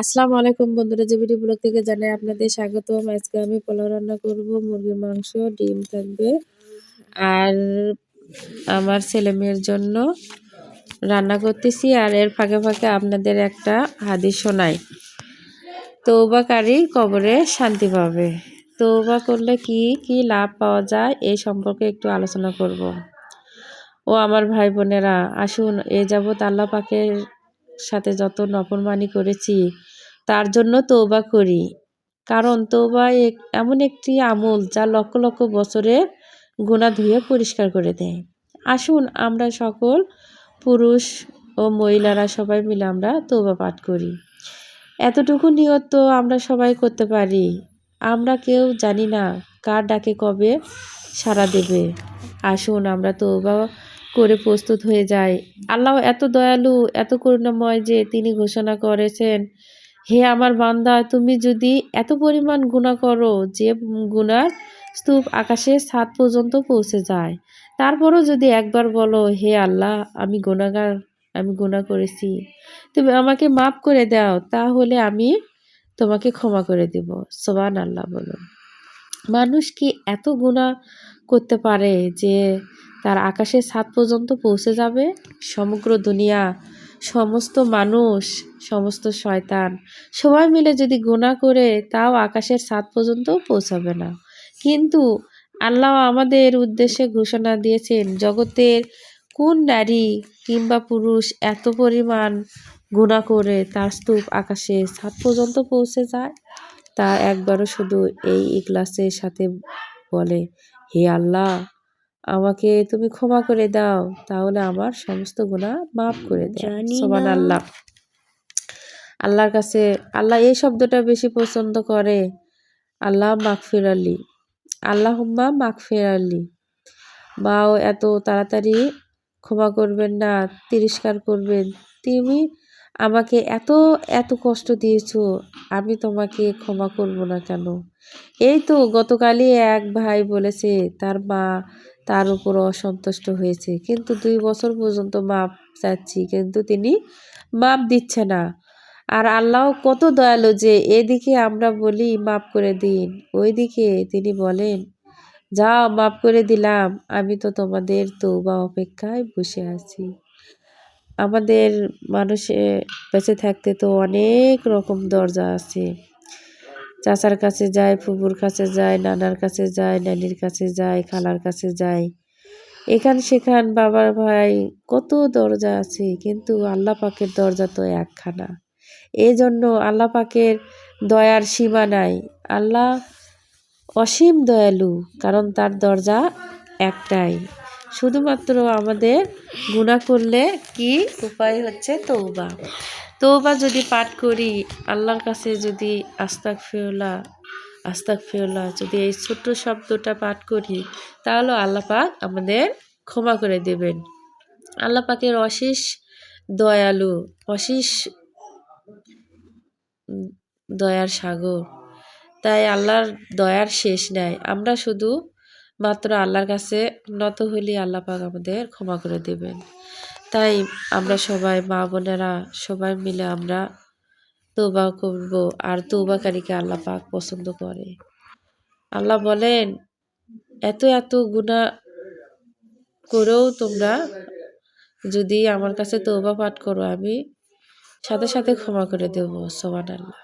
আসসালামু আলাইকুম বন্ধুরা, যে ভিডিও ব্লগ থেকে জানাই আপনাদের স্বাগতম। আজকে আমি পোলাও রান্না করব, মুরগির মাংস, ডিম থাকবে আর আমার ছেলে মেয়ের জন্য রান্না করতেছি আর এর ফাঁকে ফাঁকে আপনাদের একটা হাদিস শোনাই। তৌবাকারী কবরে শান্তি পাবে। তৌবা করলে কি কি লাভ পাওয়া যায় এই সম্পর্কে একটু আলোচনা করব। ও আমার ভাই বোনেরা, আসুন এ যাবৎ আল্লাহ পাকের সাথে যত নফরমানি করেছি, তার জন্য তৌবা করি। কারণ তৌবা এক, এমন একটি আমল যা লক্ষ লক্ষ বছরে গুণা ধুয়ে পরিষ্কার করে দেয়। আসুন আমরা সকল পুরুষ ও মহিলারা সবাই মিলে আমরা তৌবা পাঠ করি। এতটুকু নিয়ত তো আমরা সবাই করতে পারি। আমরা কেউ জানি না কার ডাকে কবে সারা দেবে। আসুন আমরা তৌবা করে প্রস্তুত হয়ে যায়। আল্লাহ এত দয়ালু, এত করুণাময় যে তিনি ঘোষণা করেছেন, হে আমার বান্দা, তুমি যদি এত পরিমাণ গুণা করো, যে গুণার স্তূপ আকাশে সাত পর্যন্ত পৌঁছে যায়, তারপরও যদি একবার বলো, হে আল্লাহ, আমি গুণাগার আমি গুণা করেছি, তুমি আমাকে মাফ করে দাও, তাহলে আমি তোমাকে ক্ষমা করে দেব। সোবান আল্লাহ বলো মানুষ কি এত গুণা করতে পারে যে তার আকাশের ছাদ পর্যন্ত পৌঁছে যাবে। সমগ্র দুনিয়া, সমস্ত মানুষ, সমস্ত শয়তান, সবাই মিলে যদি গুণা করে, তাও আকাশের ছাদ পর্যন্ত পৌঁছাবে না। কিন্তু আল্লাহ আমাদের উদ্দেশ্যে ঘোষণা দিয়েছেন, জগতের কোন নারী কিংবা পুরুষ এত পরিমাণ গুণা করে তার স্তূপ আকাশে ছাদ পর্যন্ত পৌঁছে যায়? তা একবারও শুধু এই ইকলাসের সাথে বলে। হে আল্লাহ আমাকে তুমি ক্ষমা করে দাও তাহলে আমার সমস্ত গুণা মাফ করে দাও সোমান আল্লাহ আল্লাহর কাছে আল্লাহ এই শব্দটা বেশি পছন্দ করে। আল্লাহ মাকফির আলী। আল্লাহ হুম্মা মাকফির আলী। মাও এত তাড়াতাড়ি ক্ষমা করবেন না তিরস্কার করবেন। তুমি আমাকে এত এত কষ্ট দিয়েছ, আমি তোমাকে ক্ষমা করব না কেন? এই তো গতকালই এক ভাই বলেছে, তার মা তার উপর অসন্তুষ্ট হয়েছে। কিন্তু দুই বছর পর্যন্ত মাপ চাচ্ছি, কিন্তু তিনি মাপ দিচ্ছে না। আর আল্লাহ কত দয়ালু যে এদিকে আমরা বলি মাপ করে দিন, ওইদিকে তিনি বলেন, যাও মাপ করে দিলাম, আমি তো তোমাদের তৌবা অপেক্ষায় বসে আছি। আমাদের মানুষে বেঁচে থাকতে তো অনেক রকম দরজা আছে। চাচার কাছে যায় ফুপুর কাছে যায়, নানার কাছে যায়, নানির কাছে যায়, খালার কাছে যায়। এখান সেখান বাবার ভাই কত দরজা আছে, কিন্তু আল্লাহ পাকের দরজা তো একখানা। এই জন্য আল্লাহ পাকের দয়ার সীমা নাই। আল্লাহ অসীম দয়ালু, কারণ তার দরজা একটাই। শুধুমাত্র আমাদের গুণা করলে কি উপায় হচ্ছে? তৌবা তৌবা যদি পাঠ করি, আল্লাহর কাছে যদি আস্তাক ফেওলা আস্তাক ফেওলা যদি এই ছোট্ট শব্দটা পাঠ করি, তাহলে আল্লাহ পাক আমাদের ক্ষমা করে দেবেন। আল্লাহ পাকের অশেষ দয়ালু, অশেষ দয়ার সাগর। তাই আল্লাহর দয়ার শেষ নেয় আমরা শুধু মাত্র আল্লাহর কাছে নত হলে আল্লাহ পাক আমাদের ক্ষমা করে দেবেন। তাই আমরা সবাই মা বোনেরা সবাই মিলে আমরা তৌবা করব আর তৌবাকারীকে আল্লাহ পাক পছন্দ করে। আল্লাহ বলেন, এত এত গুণা করেও তোমরা যদি আমার কাছে তৌবা পাঠ করো, আমি সাথে সাথে ক্ষমা করে দেবো সোমান আল্লাহ